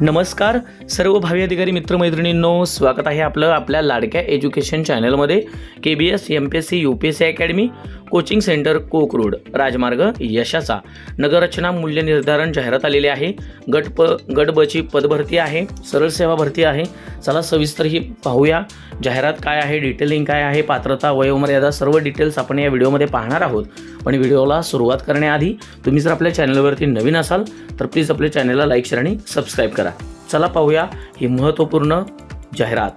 नमस्कार सर्व भावी अधिकारी मित्रमैत्रिणींनो स्वागत आहे आपलं आपल्या लाडक्या एज्युकेशन चॅनलमध्ये K B S M P S C U P S C academy coaching centre कोक रोड राजमार्ग यशाचा. नगररचना मूल्य निर्धारण जाहिरात आलेली आहे. गट प पदभरती आहे. सरळ सेवा भरती आहे. चला सविस्तर ही पाहूया. जाहिरात काय आहे डिटेलिंग काय आहे पात्रता वयोमर्यादा सर्व डिटेल्स आपण या व्हिडिओमध्ये पाहणार आहोत. पण व्हिडिओला सुरुवात करण्याआधी तुम्ही जर आपल्या चॅनलवरती नवीन असाल तर प्लीज आपल्या चॅनलला लाईक शेअर आणि सबस्क्राईब करा. चला पाहूया ही महत्त्वपूर्ण जाहिरात.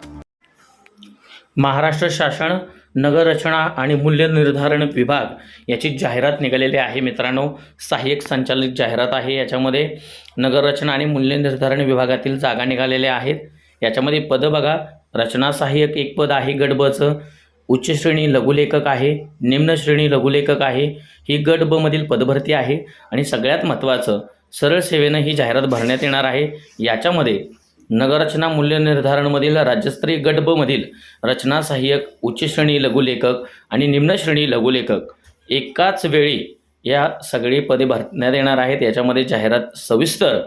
महाराष्ट्र शासन नगररचना आणि मूल्यनिर्धारण विभाग याची जाहिरात निघालेली आहे मित्रांनो. सहाय्यक संचालित जाहिरात आहे. याच्यामध्ये नगररचना आणि मूल्य निर्धारण विभागातील जागा निघालेल्या आहेत. याच्यामध्ये पदं बघा. रचना सहाय्यक एक पद आहे गडबचं उच्च श्रेणी लघुलेखक आहे. निम्न श्रेणी लघुलेखक आहे. ही गट ब मधील पदभरती आहे. आणि सगळ्यात महत्त्वाचं सरळ सेवेनं ही जाहिरात भरण्यात येणार आहे. याच्यामध्ये नगररचना मूल्य निर्धारणमधील राज्यस्तरीय गट ब मधील रचना सहाय्यक उच्च श्रेणी लघुलेखक आणि निम्नश्रेणी लघुलेखक एकाच वेळी या सगळी पदे भरण्यात येणार आहेत. याच्यामध्ये जाहिरात सविस्तर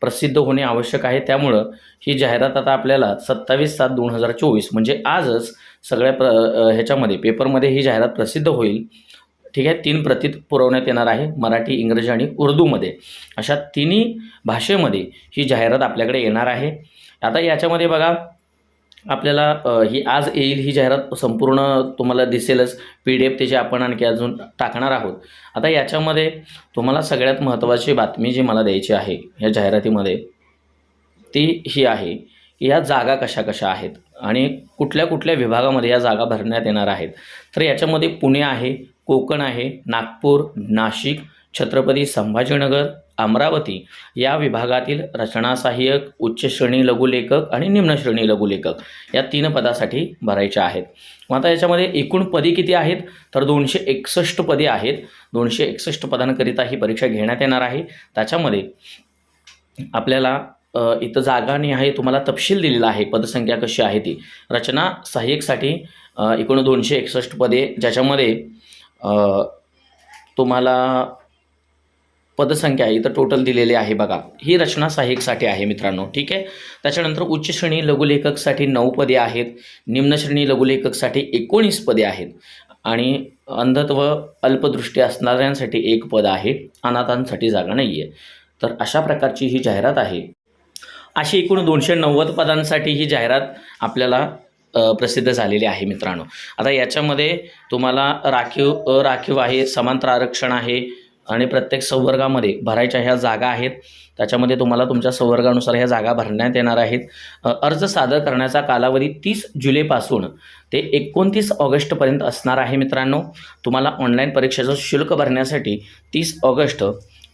प्रसिद्ध होणे आवश्यक आहे. त्यामुळं ही जाहिरात आता आपल्याला सत्तावीस सात दोन हजार चोवीस म्हणजे आजच सगळ्या प्र ह्याच्यामध्ये पेपरमध्ये ही जाहिरात प्रसिद्ध होईल. ठीक आहे तीन प्रतीत पुरवण्यात येणार आहे मराठी इंग्रजी आणि उर्दूमध्ये. अशा तिन्ही भाषेमध्ये ही जाहिरात आपल्याकडे येणार आहे. आता याच्यामध्ये बघा आपल्याला ही आज येईल ही जाहिरात संपूर्ण तुम्हाला दिसेलच. पी डी एफ त्याची आपण आणखी अजून टाकणार आहोत. आता याच्यामध्ये तुम्हाला सगळ्यात महत्त्वाची बातमी जी मला द्यायची आहे या जाहिरातीमध्ये ती ही आहे की या जागा कशा कशा आहेत आणि कुठल्या कुठल्या विभागामध्ये या जागा भरण्यात येणार आहेत. तर याच्यामध्ये पुणे आहे कोकण आहे नागपूर नाशिक छत्रपती संभाजीनगर अमरावती या विभागातील रचना सहाय्यक उच्च श्रेणी लघुलेखक आणि निम्नश्रेणी लघुलेखक या तीन पदासाठी भरायच्या आहेत. मग आता याच्यामध्ये एकूण पदी किती आहेत? तर दोनशे एकसष्ट पदे आहेत. दोनशे एकसष्ट पदांकरिता ही परीक्षा घेण्यात येणार आहे. त्याच्यामध्ये आपल्याला इथं जागा आहे तुम्हाला तपशील दिलेला आहे पदसंख्या कशी आहे ती. रचना सहाय्यकसाठी एकूण दोनशे एकसष्ट पदे ज्याच्यामध्ये तुम्हाला पदसंख्या इथं टोटल दिलेली आहे बघा. ही रचना सहाय्यकसाठी आहे मित्रांनो ठीक आहे? त्याच्यानंतर उच्च श्रेणी लघुलेखकसाठी नऊ पदे आहेत निम्न श्रेणी लघुलेखकसाठी एकोणीस पदे आहेत आणि अंधत्व अल्पदृष्टी असणाऱ्यांसाठी एक पद आहे अनाथांसाठी जागा नाही आहे तर अशा प्रकारची ही जाहिरात आहे. अशी एकूण दोनशे नव्वद पदांसाठी ही जाहिरात आपल्याला प्रसिद्ध झालेली आहे मित्रांनो. आता याच्यामध्ये तुम्हाला राखीव अराखीव आहे समांतर आरक्षण आहे आणि प्रत्येक संवर्गामध्ये भरायच्या ह्या जागा आहेत. त्याच्यामध्ये तुम्हाला तुमच्या संवर्गानुसार ह्या जागा भरण्यात येणार आहेत. अर्ज सादर करण्याचा कालावधी तीस जुलैपासून ते एकोणतीस ऑगस्टपर्यंत असणार आहे मित्रांनो. तुम्हाला ऑनलाईन परीक्षेचं शुल्क भरण्यासाठी तीस ऑगस्ट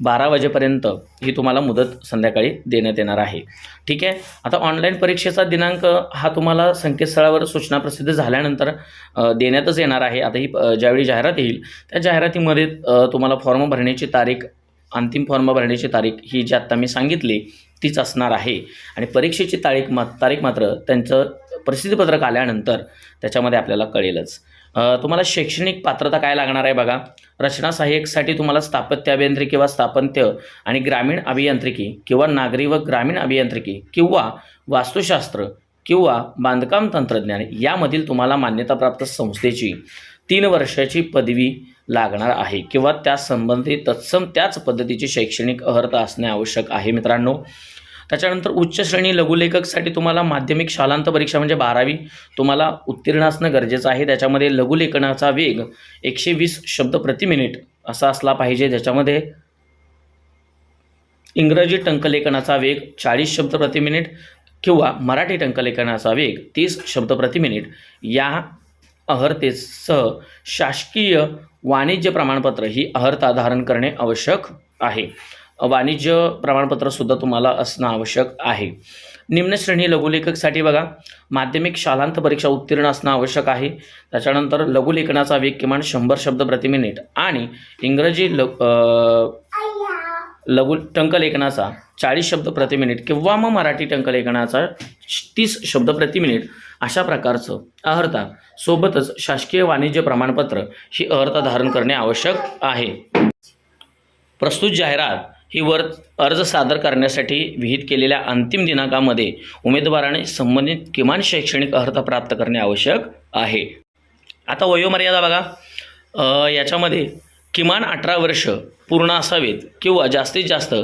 बारा वाजेपर्यंत ही तुम्हाला मुदत संध्याकाळी देण्यात येणार आहे. ठीक आहे? आता ऑनलाईन परीक्षेचा दिनांक हा तुम्हाला संकेतस्थळावर सूचना प्रसिद्ध झाल्यानंतर देण्यातच येणार आहे. आता ही ज्यावेळी जाहिरात येईल त्या जाहिरातीमध्ये तुम्हाला फॉर्म भरण्याची तारीख अंतिम फॉर्म भरण्याची तारीख ही जी आत्ता मी सांगितली तीच असणार आहे. आणि परीक्षेची तारीख मा तारीख मात्र त्यांचं प्रसिद्धीपत्रक आल्यानंतर त्याच्यामध्ये आपल्याला कळेलच. तुम्हाला शैक्षणिक पात्रता काय लागणार आहे बघा? रचना सहाय्यकसाठी तुम्हाला स्थापत्य अभियांत्रिकी किंवा स्थापत्य आणि ग्रामीण अभियांत्रिकी किंवा नागरी व ग्रामीण अभियांत्रिकी किंवा वास्तुशास्त्र किंवा बांधकाम तंत्रज्ञान यामधील तुम्हाला मान्यताप्राप्त संस्थेची तीन वर्षाची पदवी लागणार आहे किंवा त्या संबंधित तत्सम त्याच पद्धतीची शैक्षणिक अर्हता असणे आवश्यक आहे मित्रांनो. त्याच्यानंतर उच्च श्रेणी लघुलेखकसाठी तुम्हाला माध्यमिक शालांत परीक्षा म्हणजे बारावी तुम्हाला उत्तीर्ण असणं गरजेचं आहे. त्याच्यामध्ये लघुलेखनाचा वेग एकशे वीस शब्द प्रति मिनिट असा असला पाहिजे. ज्याच्यामध्ये इंग्रजी टंकलेखनाचा वेग चाळीस शब्द प्रति मिनिट किंवा मराठी टंकलेखनाचा वेग तीस शब्द प्रति मिनिट. या अहर्तेसह शासकीय वाणिज्य प्रमाणपत्र ही अहर्ता धारण करणे आवश्यक आहे. वाणिज्य प्रमाणपत्रसुद्धा तुम्हाला असणं आवश्यक आहे. निम्न श्रेणी लघुलेखकसाठी बघा माध्यमिक शालांत परीक्षा उत्तीर्ण असणं आवश्यक आहे. त्याच्यानंतर लघुलेखनाचा वेग किमान शंभर शब्द प्रति मिनिट आणि इंग्रजी ल लघु टंकलेखनाचा चाळीस शब्द प्रति मिनिट किंवा मग मराठी टंकलेखनाचा तीस शब्द प्रति मिनिट अशा प्रकारचं अहर्ता सोबतच शासकीय वाणिज्य प्रमाणपत्र ही अहर्ता धारण करणे आवश्यक आहे. प्रस्तुत जाहिरात. ही वर अर्ज सादर करण्यासाठी विहित केलेल्या अंतिम दिनांकामध्ये उमेदवाराने संबंधित किमान शैक्षणिक अर्हता प्राप्त करणे आवश्यक आहे. आता वयोमर्यादा बघा. याच्यामध्ये किमान अठरा वर्ष पूर्ण असावेत किंवा जास्तीत जास्त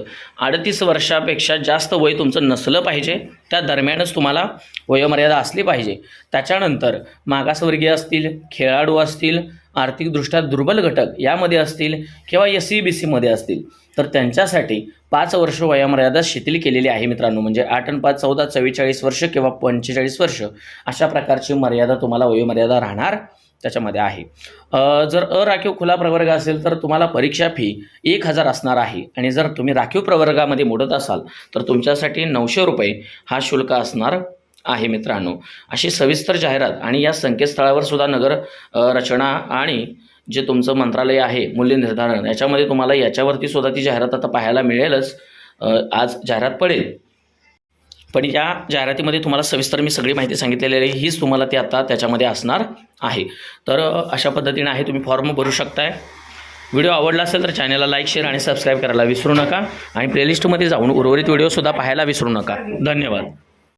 अडतीस वर्षापेक्षा जास्त वय तुमचं नसलं पाहिजे. त्या दरम्यानच तुम्हाला वयोमर्यादा असली पाहिजे. त्याच्यानंतर मागासवर्गीय असतील खेळाडू असतील आर्थिकदृष्ट्या दुर्बल घटक यामध्ये असतील किंवा एस सी बी सीमध्ये असतील. तर त्यांच्यासाठी पाच वर्ष वयोमर्यादा शिथिल केलेली आहे मित्रांनो. म्हणजे आठ आणि पाच चौदा चव्वेचाळीस वर्ष किंवा पंचेचाळीस वर्ष अशा प्रकारची मर्यादा तुम्हाला वयोमर्यादा राहणार त्याच्यामध्ये आहे. अ, जर अराखीव खुला प्रवर्ग असेल तर तुम्हाला परीक्षा फी एक हजार असणार आहे. आणि जर तुम्ही राखीव प्रवर्गामध्ये मोडत असाल तर तुमच्यासाठी नऊशे रुपये हा शुल्क असणार आहे मित्रांनो. अशी सविस्तर जाहिरात आणि या संकेतस्थळावर सुद्धा नगर रचना आणि जे तुमचं मंत्रालय आहे मूल्य निर्धारण याच्यामध्ये तुम्हाला याच्यावरती सुद्धा ती जाहिरात आता पाहायला मिळेलच. आज जाहिरात पडेल. पण या जाहिरातीमध्ये तुम्हाला सविस्तर मी सगळी माहिती सांगितलेली आहे हीच तुम्हाला ती आता त्याच्यामध्ये असणार आहे. तर अशा पद्धतीने आहे तुम्ही फॉर्म भरू शकताय. व्हिडिओ आवडला असेल तर चॅनलला लाईक शेअर आणि सबस्क्राईब करायला विसरू नका. आणि प्लेलिस्टमध्ये जाऊन उर्वरित व्हिडिओसुद्धा पाहायला विसरू नका. धन्यवाद.